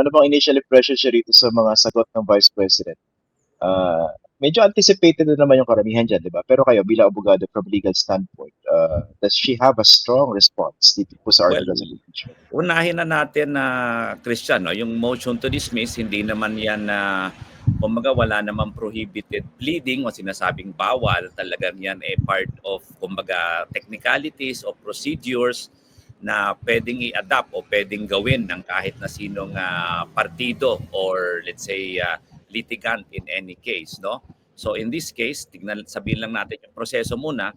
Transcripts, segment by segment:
ano bang initial impression siya rito sa mga sagot ng Vice President? Uh, medyo anticipated na naman yung karamihan dyan, di ba? Pero kayo, bilang abogado from legal standpoint, uh, does she have a strong response dito po sa Well, of impeachment? Unahin na natin na Christian, no? yung motion to dismiss, hindi naman yan na kumbaga wala namang prohibited pleading o sinasabing bawal. Talagang yan eh part of kumbaga technicalities o procedures na pwedeng i-adapt o pwedeng gawin ng kahit na sinong ah, partido or let's say ah, litigant in any case, no? So in this case, tignan sabihin lang natin yung proseso muna.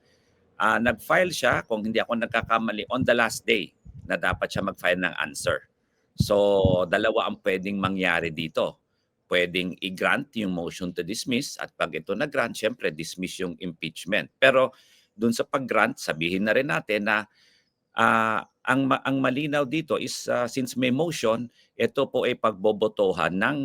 Ah, nag-file siya kung hindi ako nagkakamali on the last day na dapat siya mag-file ng answer. So dalawa ang pwedeng mangyari dito. Pwedeng i-grant yung motion to dismiss at pag ito na-grant, syempre dismiss yung impeachment. Pero dun sa pag-grant, sabihin na rin natin na ah, ang ang malinaw dito is ah, since may motion, ito po ay pagbobotohan ng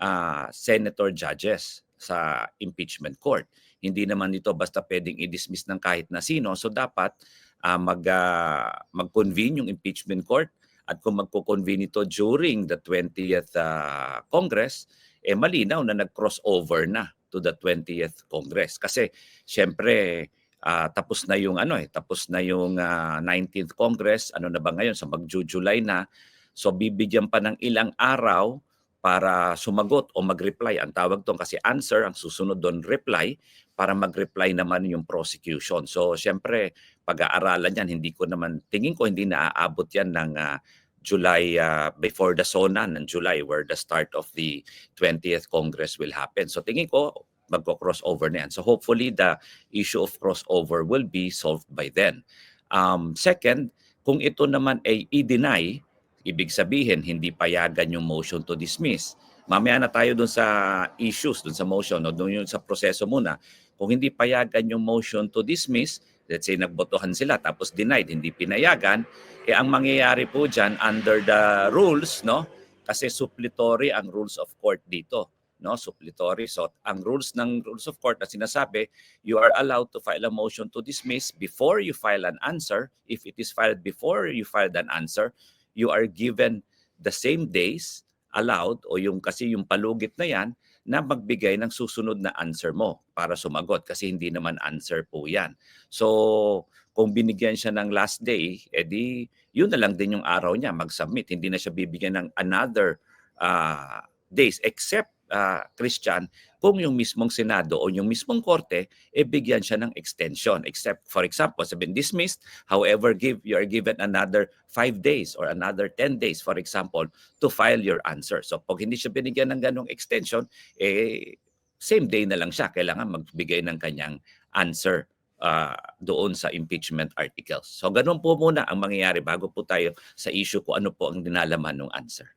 ah, senator judges sa impeachment court. Hindi naman ito basta pwedeng i-dismiss ng kahit na sino. So dapat ah, mag ah, mag-convene yung impeachment court at kung magko-convene ito during the 20th ah, Congress, eh malinaw na nag-crossover na to the 20th Congress. Kasi syempre ah, tapos na yung ano eh, tapos na yung ah, 19th Congress, ano na ba ngayon sa mag-July na. So bibigyan pa ng ilang araw para sumagot o mag-reply. Ang tawag doon kasi answer, ang susunod doon reply para mag-reply naman yung prosecution. So syempre pag-aaralan yan, hindi ko naman, tingin ko hindi naaabot yan ng ah, July, ah, before the SONA ng July where the start of the 20th Congress will happen. So tingin ko magko-crossover na yan. So hopefully the issue of crossover will be solved by then. Um, second, kung ito naman ay i-deny, ibig sabihin hindi payagan yung motion to dismiss. Mamaya na tayo dun sa issues, dun sa motion, o dun yung sa proseso muna. Kung hindi payagan yung motion to dismiss, let's say nagbotohan sila tapos denied, hindi pinayagan, eh ang mangyayari po dyan under the rules, no? Kasi suppletory ang rules of court dito no suppletory so ang rules ng rules of court na sinasabi you are allowed to file a motion to dismiss before you file an answer if it is filed before you filed an answer you are given the same days allowed o yung kasi yung palugit na yan na magbigay ng susunod na answer mo para sumagot kasi hindi naman answer po yan. So kung binigyan siya ng last day, edi yun na lang din yung araw niya mag-submit. Hindi na siya bibigyan ng another ah, days except ah, Christian kung yung mismong Senado o yung mismong korte e bigyan siya ng extension except for example sabihin dismissed however give you are given another 5 days or another 10 days for example to file your answer so pag hindi siya binigyan ng ganong extension eh same day na lang siya kailangan magbigay ng kanyang answer ah, doon sa impeachment articles. So ganun po muna ang mangyayari bago po tayo sa issue ko ano po ang dinalaman ng answer.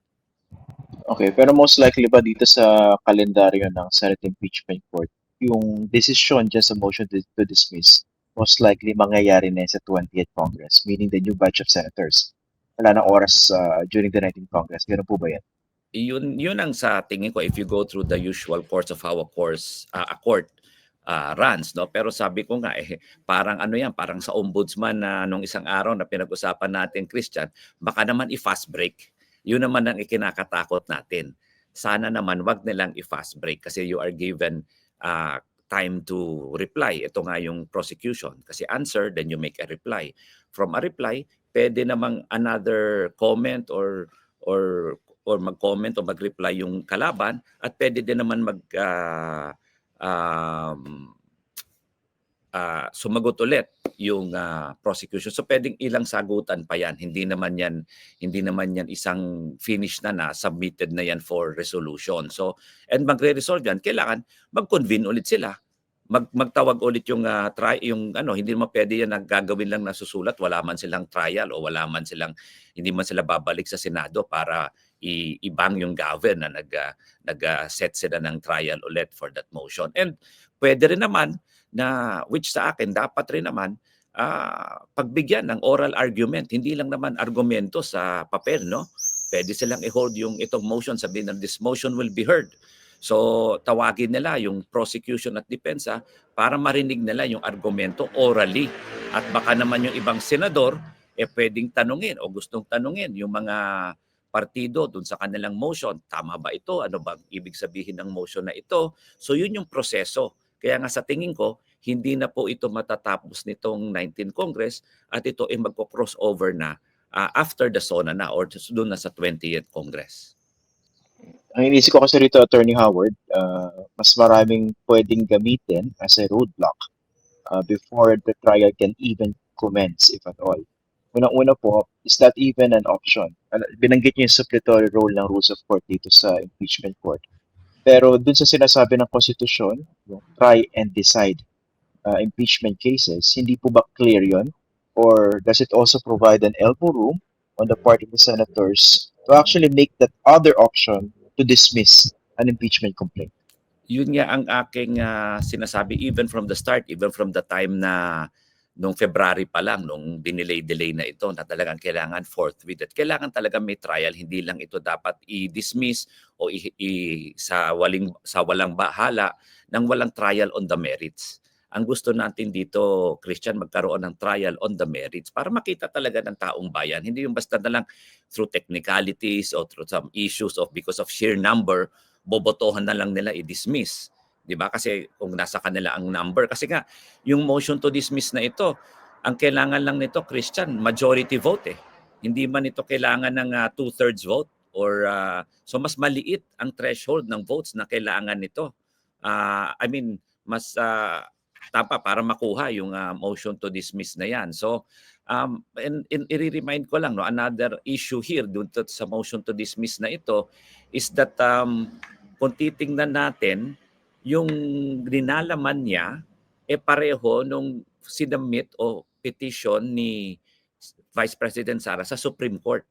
Okay, pero most likely ba dito sa kalendaryo ng Senate Impeachment Court, yung decision dyan sa motion to, to dismiss, most likely mangyayari na sa 20th Congress, meaning the new batch of senators. Wala na oras uh, during the 19th Congress. Ganun po ba yan? Yun yun ang sa tingin ko if you go through the usual course of how a course ah, a court ah, runs no pero sabi ko nga eh parang ano yan parang sa ombudsman na nung isang araw na pinag-usapan natin Christian baka naman i-fast break yun naman ang ikinakatakot natin. Sana naman wag nilang i-fast break kasi you are given ah, time to reply. Ito nga yung prosecution. Kasi answer then you make a reply. From a reply pwede namang another comment or or or mag-comment o mag-reply yung kalaban at pwede din naman mag ah, um, ah, sumagot ulit yung ah, prosecution. So pwedeng ilang sagutan pa yan. Hindi naman yan hindi naman yan isang finish na na submitted na yan for resolution. So and magre-resolve yan, kailangan mag-convene ulit sila. Mag magtawag ulit yung ah, try yung ano, hindi naman pwede yan gagawin lang na susulat, wala man silang trial o wala man silang hindi man sila babalik sa Senado para ibang yung govern na nag ah, nag ah, set sila ng trial ulit for that motion. And pwede rin naman na which sa akin dapat rin naman ah, pagbigyan ng oral argument, hindi lang naman argumento sa papel, no? Pwede silang i-hold yung itong motion, sabihin na this motion will be heard. So tawagin nila yung prosecution at depensa para marinig nila yung argumento orally. At baka naman yung ibang senador eh pwedeng tanungin o gustong tanungin yung mga partido dun sa kanilang motion. Tama ba ito? Ano ba ibig sabihin ng motion na ito? So yun yung proseso. Kaya nga sa tingin ko, hindi na po ito matatapos nitong 19 Congress at ito ay magko-crossover na ah, after the SONA na or doon na sa 20th Congress. Ang inisip ko kasi rito, Attorney Howard, uh, mas maraming pwedeng gamitin as a roadblock uh, before the trial can even commence, if at all. Unang-una po, is that even an option? Al- Binanggit niyo yung supplementary role ng rules of court dito sa impeachment court. Pero dun sa sinasabi ng konstitusyon, yung try and decide uh, impeachment cases, hindi po ba clear yon? Or does it also provide an elbow room on the part of the senators to actually make that other option to dismiss an impeachment complaint? Yun nga ang aking ah, sinasabi even from the start, even from the time na nung February pa lang, nung dinelay-delay na ito, na talagang kailangan forthwith at kailangan talaga may trial, hindi lang ito dapat i-dismiss o i- i- sa, waling, sa walang bahala nang walang trial on the merits. Ang gusto natin dito, Christian, magkaroon ng trial on the merits para makita talaga ng taong bayan. Hindi yung basta na lang through technicalities or through some issues of because of sheer number, bobotohan na lang nila i-dismiss. 'Di ba? Kasi kung nasa kanila ang number kasi nga yung motion to dismiss na ito, ang kailangan lang nito Christian majority vote eh. Hindi man ito kailangan ng ah, two-thirds vote or ah, so mas maliit ang threshold ng votes na kailangan nito. Ah, I mean, mas ah, tapa para makuha yung ah, motion to dismiss na 'yan. So um and, and i-remind ko lang no another issue here dun sa motion to dismiss na ito is that um kung titingnan natin yung linalaman niya eh pareho nung sinamit o petition ni Vice President Sara sa Supreme Court.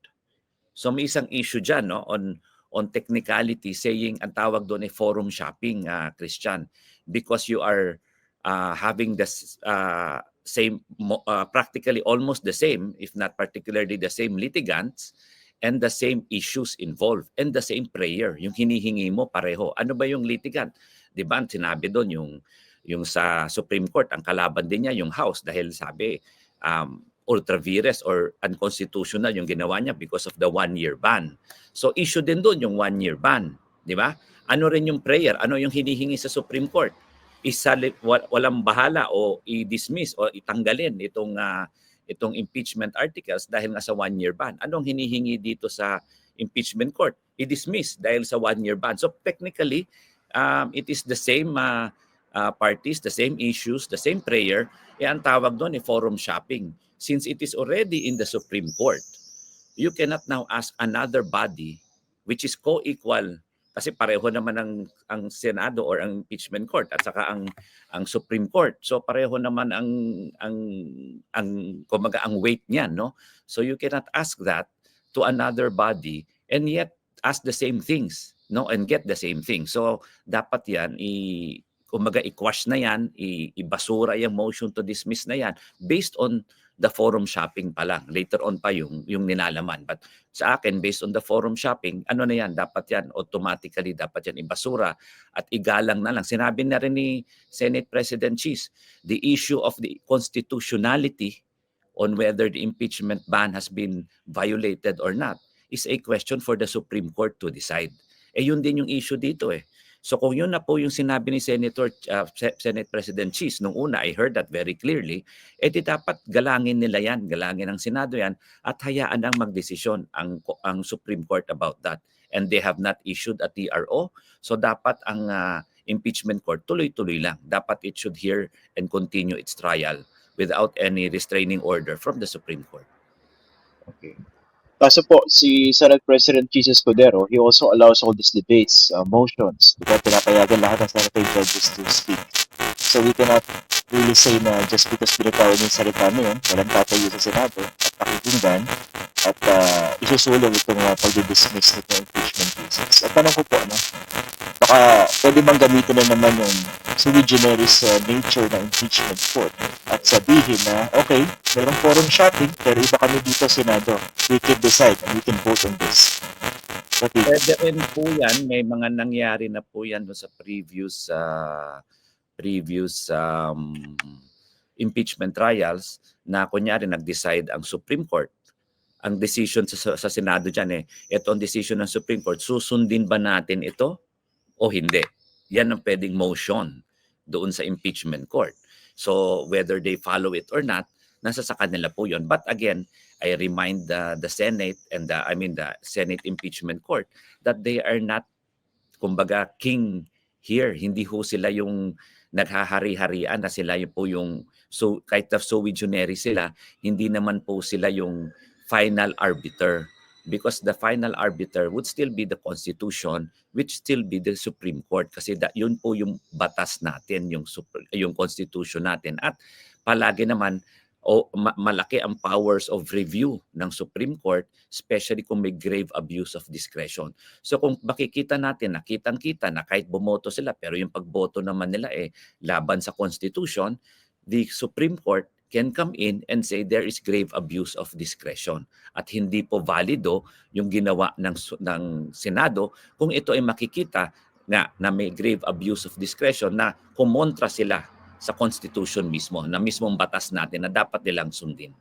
So may isang issue diyan no on on technicality saying ang tawag doon ay forum shopping ah, Christian because you are uh, having the uh, same uh, practically almost the same if not particularly the same litigants and the same issues involved and the same prayer. Yung hinihingi mo pareho. Ano ba yung litigant 'di ba? Sinabi doon yung yung sa Supreme Court ang kalaban din niya yung House dahil sabi um ultra vires or unconstitutional yung ginawa niya because of the one year ban. So issue din doon yung one year ban, 'di ba? Ano rin yung prayer? Ano yung hinihingi sa Supreme Court? Wa- walang bahala o i-dismiss o itanggalin itong ah, itong impeachment articles dahil nga sa one year ban. Anong hinihingi dito sa impeachment court? I-dismiss dahil sa one year ban. So technically, um, it is the same uh, uh, parties, the same issues, the same prayer, eh ang tawag doon ay forum shopping. Since it is already in the Supreme Court, you cannot now ask another body which is co-equal kasi pareho naman ang ang Senado or ang impeachment court at saka ang ang Supreme Court. So pareho naman ang ang ang kumaga ang weight niyan, no? So you cannot ask that to another body and yet ask the same things, no? And get the same thing. So dapat 'yan i kumaga i-quash na 'yan, i- ibasura yung motion to dismiss na 'yan based on the forum shopping pa lang. Later on pa yung yung ninalaman. But sa akin based on the forum shopping, ano na 'yan, dapat 'yan automatically dapat 'yan ibasura at igalang na lang. Sinabi na rin ni Senate President Cheese, the issue of the constitutionality on whether the impeachment ban has been violated or not is a question for the Supreme Court to decide. Eh yun din yung issue dito eh. So kung yun na po yung sinabi ni Senator uh, Se- Senate President Cheese nung una, I heard that very clearly, eh di dapat galangin nila yan, galangin ng Senado yan at hayaan ang magdesisyon ang ang Supreme Court about that. And they have not issued a TRO. So dapat ang uh, impeachment court tuloy-tuloy lang. Dapat it should hear and continue its trial without any restraining order from the Supreme Court. Okay. Kaso po, si Senate President Jesus Cordero, he also allows all these debates, uh, motions, di ba, pinapayagan lahat ng Senate judges to speak. So we cannot really say na just because pinatawag yung salita na yun, walang tatayo sa Senado at pakikinggan at uh, isusulong itong uh, pag-dismiss nito impeachment cases. At tanong ko po, ano, baka pwede bang gamitin na naman yung sui generis uh, nature ng impeachment court at sabihin na, okay, merong forum shopping, pero iba kami dito Senado. We can decide and we can vote on this. You Pwede rin po yan. May mga nangyari na po yan sa previous uh, previous um, impeachment trials na kunyari nag-decide ang Supreme Court ang decision sa, sa Senado dyan eh, ito ang decision ng Supreme Court, susundin ba natin ito o hindi? Yan ang pwedeng motion doon sa impeachment court. So whether they follow it or not, nasa sa kanila po yun. But again, I remind the, the Senate and the, I mean the Senate impeachment court that they are not, kumbaga, king here. Hindi ho sila yung naghahari-harian na sila yung po yung, so kahit na sui generis sila, hindi naman po sila yung final arbiter because the final arbiter would still be the constitution which still be the supreme court kasi da, yun po yung batas natin yung yung constitution natin at palagi naman o ma- malaki ang powers of review ng Supreme Court especially kung may grave abuse of discretion. So kung makikita natin nakitang-kita na kahit bumoto sila pero yung pagboto naman nila eh laban sa constitution, the Supreme Court can come in and say there is grave abuse of discretion at hindi po valido yung ginawa ng ng Senado kung ito ay makikita na na may grave abuse of discretion na kumontra sila sa constitution mismo na mismong batas natin na dapat nilang sundin.